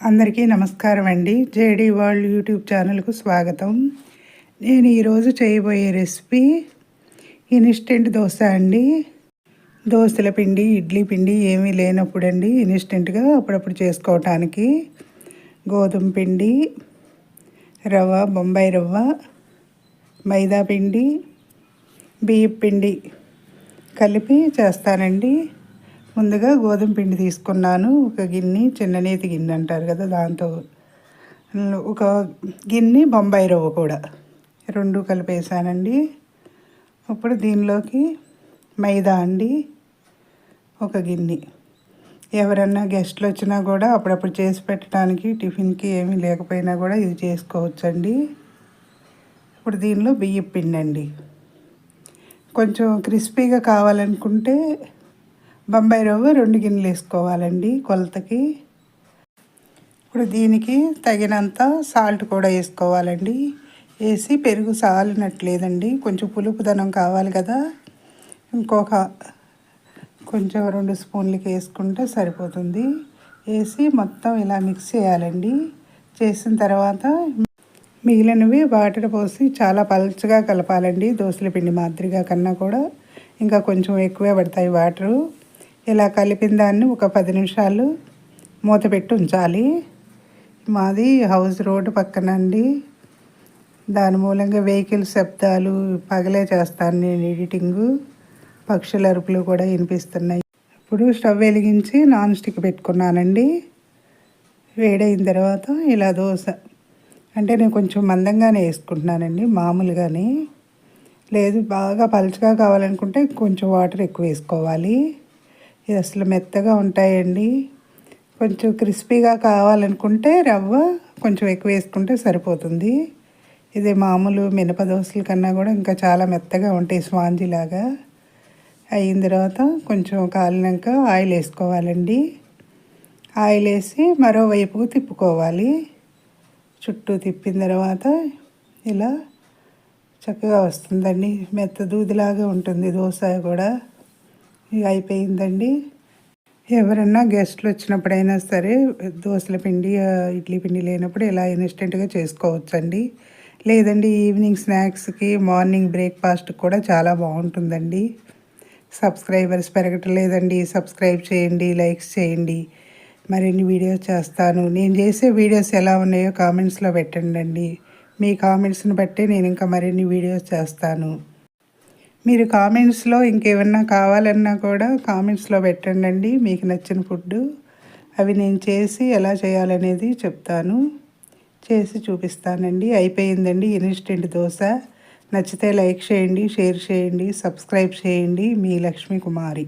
అందరికీ నమస్కారం అండి. జేడీ వరల్డ్ యూట్యూబ్ ఛానల్కు స్వాగతం. నేను ఈరోజు చేయబోయే రెసిపీ ఇన్స్టెంట్ దోశ అండి. దోశల పిండి ఇడ్లీ పిండి ఏమీ లేనప్పుడు అండి ఇన్స్టెంట్గా అప్పుడప్పుడు చేసుకోవటానికి గోధుమ పిండి రవ్వ బొంబాయి రవ్వ మైదా పిండి బియ్యం పిండి కలిపి చేస్తానండి. ముందుగా గోధుమ పిండి తీసుకున్నాను. ఒక గిన్నె చిన్ననేతి గిన్నె అంటారు కదా దాంతో. ఒక గిన్నె బొంబాయి రవ్వ కూడా. రెండు కలిపేసానండి. ఇప్పుడు దీనిలోకి మైదా అండి. ఒక గిన్నె. ఎవరన్నా గెస్ట్లు వచ్చినా కూడా అప్పుడప్పుడు చేసి పెట్టడానికి టిఫిన్కి ఏమీ లేకపోయినా కూడా ఇది చేసుకోవచ్చండి. ఇప్పుడు దీనిలో బియ్యం పిండి అండి కొంచెం క్రిస్పీగా కావాలనుకుంటే బొంబాయి రవ్వ రెండు గిన్నెలు వేసుకోవాలండి కొలతకి. ఇప్పుడు దీనికి తగినంత సాల్ట్ కూడా వేసుకోవాలండి. వేసి పెరుగు సాలినట్లేదండి. కొంచెం పులుపుదనం కావాలి కదా. ఇంకొక కొంచెం రెండు స్పూన్లకి వేసుకుంటే సరిపోతుంది. వేసి మొత్తం ఇలా మిక్స్ చేయాలండి. చేసిన తర్వాత మిగిలినవి వాటర్ పోసి చాలా పల్చగా కలపాలండి. దోశల పిండి మాదిరిగా కన్నా కూడా. ఇంకా కొంచెం ఎక్కువే పడతాయి వాటరు. ఇలా కలిపిన దాన్ని ఒక పది నిమిషాలు మూత పెట్టి ఉంచాలి. మాది హౌస్ రోడ్డు పక్కన అండి దాని మూలంగా వెహికల్ శబ్దాలు పగలే చేస్తాను నేను ఎడిటింగు. పక్షుల అరుపులు కూడా వినిపిస్తున్నాయి. ఇప్పుడు స్టవ్ వెలిగించి నాన్ స్టిక్ పెట్టుకున్నానండి. వేడైన తర్వాత ఇలా దోశ. అంటే నేను కొంచెం మందంగానే వేసుకుంటున్నానండి మామూలుగానే. లేదు బాగా పలుచగా కావాలనుకుంటే కొంచెం వాటర్ ఎక్కువ వేసుకోవాలి. ఇది అసలు మెత్తగా ఉంటాయండి. కొంచెం క్రిస్పీగా కావాలనుకుంటే రవ్వ కొంచెం ఎక్కువ వేసుకుంటే సరిపోతుంది. ఇది మామూలు మినప దోశల కన్నా కూడా ఇంకా చాలా మెత్తగా ఉంటాయి స్వాంజీ లాగా. అయిన తర్వాత కొంచెం కాలినాక ఆయిల్ వేసుకోవాలండి. ఆయిల్ వేసి మరోవైపుకు తిప్పుకోవాలి. చుట్టూ తిప్పిన తర్వాత ఇలా చక్కగా వస్తుందండి. మెత్త దూదిలాగా ఉంటుంది దోశ కూడా. ఇక అయిపోయిందండి. ఎవరన్నా గెస్ట్లు వచ్చినప్పుడైనా సరే దోశల పిండి ఇడ్లీ పిండి లేనప్పుడు ఇలా ఇన్స్టెంట్గా చేసుకోవచ్చండి. లేదండి ఈవినింగ్ స్నాక్స్కి మార్నింగ్ బ్రేక్ఫాస్ట్ కూడా చాలా బాగుంటుందండి. సబ్స్క్రైబర్స్ పెరగటం లేదండి సబ్స్క్రైబ్ చేయండి లైక్స్ చేయండి. మరిన్ని వీడియోస్ చేస్తాను. నేను చేసే వీడియోస్ ఎలా ఉన్నాయో కామెంట్స్లో పెట్టండి మీ కామెంట్స్ని బట్టి నేను ఇంకా మరిన్ని వీడియోస్ చేస్తాను. మీరు కామెంట్స్లో ఇంకేమన్నా కావాలన్నా కూడా కామెంట్స్లో పెట్టండి అండి మీకు నచ్చిన ఫుడ్ అవి నేను చేసి ఎలా చేయాలనేది చెప్తాను. చేసి చూపిస్తానండి. అయిపోయిందండి ఇన్స్టెంట్ దోశ. నచ్చితే లైక్ చేయండి షేర్ చేయండి సబ్స్క్రైబ్ చేయండి. మీ లక్ష్మీ కుమారి.